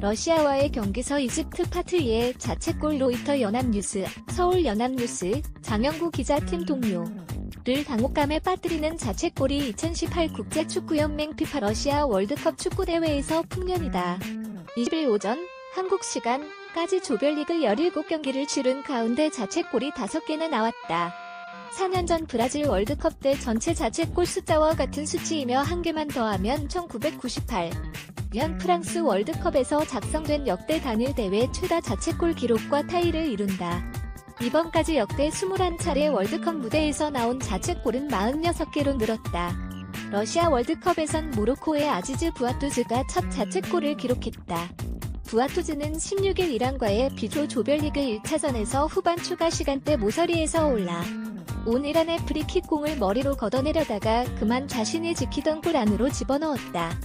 러시아와의 경기서 이집트 파트리의 자책골 로이터 연합뉴스, 서울 연합뉴스, 장영구 기자 팀 동료 를 당혹감에 빠뜨리는 자책골이 2018 국제축구연맹 피파 러시아 월드컵 축구대회에서 풍년이다. 20일 오전 한국 시간까지 조별리그 17경기를 치른 가운데 자책골이 5개나 나왔다. 4년 전 브라질 월드컵 때 전체 자책 골 숫자와 같은 수치이며 한 개만 더하면 1998. 년 프랑스 월드컵에서 작성된 역대 단일 대회 최다 자책골 기록과 타이를 이룬다. 이번까지 역대 21차례 월드컵 무대에서 나온 자책골은 46개로 늘었다. 러시아 월드컵에선 모로코의 아지즈 부아투즈가 첫 자책골을 기록했다. 부아투즈는 16일 이란과의 비조 조별리그 1차전에서 후반 추가 시간대 모서리에서 올라 온 이란의 프리킥 공을 머리로 걷어내려다가 그만 자신이 지키던 골 안으로 집어넣었다.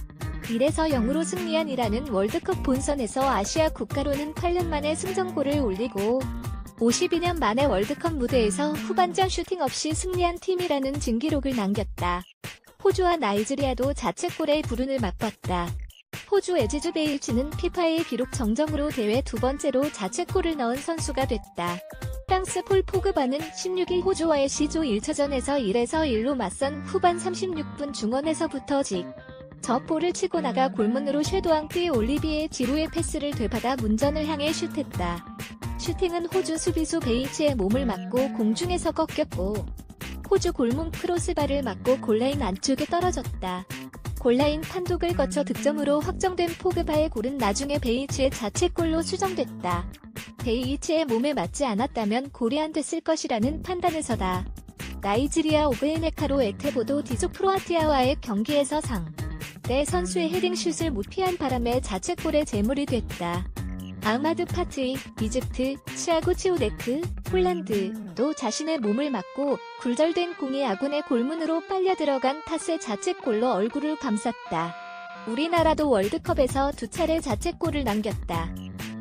이래서 0으로 승리한 이란은 월드컵 본선에서 아시아 국가로는 8년 만에 승전골을 올리고 52년 만에 월드컵 무대에서 후반전 슈팅 없이 승리한 팀이라는 진기록을 남겼다. 호주와 나이지리아도 자책골의 불운을 맛봤다. 호주 에지주 베일치는 피파의 기록 정정으로 대회 두 번째로 자책골을 넣은 선수가 됐다. 프랑스 폴 포그바는 16일 호주와의 C조 1차전에서 1에서 1로 맞선 후반 36분 중원에서부터 직. 저 볼을 치고 나가 골문으로 쉐도앙 띠 올리비에 지루의 패스를 되받아 문전을 향해 슛했다. 슈팅은 호주 수비수 베이치의 몸을 맞고 공중에서 꺾였고 호주 골문 크로스바를 맞고 골라인 안쪽에 떨어졌다. 골라인 판독을 거쳐 득점으로 확정된 포그바의 골은 나중에 베이치의 자책골로 수정됐다. 베이치의 몸에 맞지 않았다면 골이 안 됐을 것이라는 판단에서다. 나이지리아 오베에네카로 에테보도 디조 프로아티아와의 경기에서 상. 내 선수의 헤딩슛을 못 피한 바람에 자책골의 제물이 됐다. 아마드 파트이, 이집트, 치아고 치오데크, 폴란드도 자신의 몸을 맞고 굴절된 공이 아군의 골문으로 빨려 들어간 탓에 자책골로 얼굴을 감쌌다. 우리나라도 월드컵에서 두 차례 자책골을 남겼다.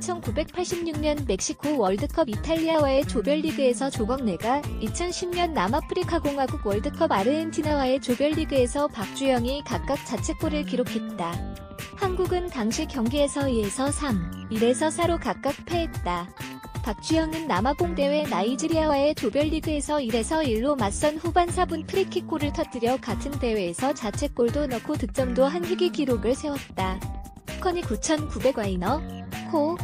1986년 멕시코 월드컵 이탈리아와의 조별리그에서 조광래가 2010년 남아프리카 공화국 월드컵 아르헨티나와의 조별리그에서 박주영이 각각 자책골을 기록했다. 한국은 당시 경기에서 2에서 3, 1에서 4로 각각 패했다. 박주영은 남아공 대회 나이지리아와의 조별리그에서 1에서 1로 맞선 후반 4분 프리킥골을 터뜨려 같은 대회에서 자책골도 넣고 득점도 한 희귀 기록을 세웠다. 커니 9,900 와이너, 코,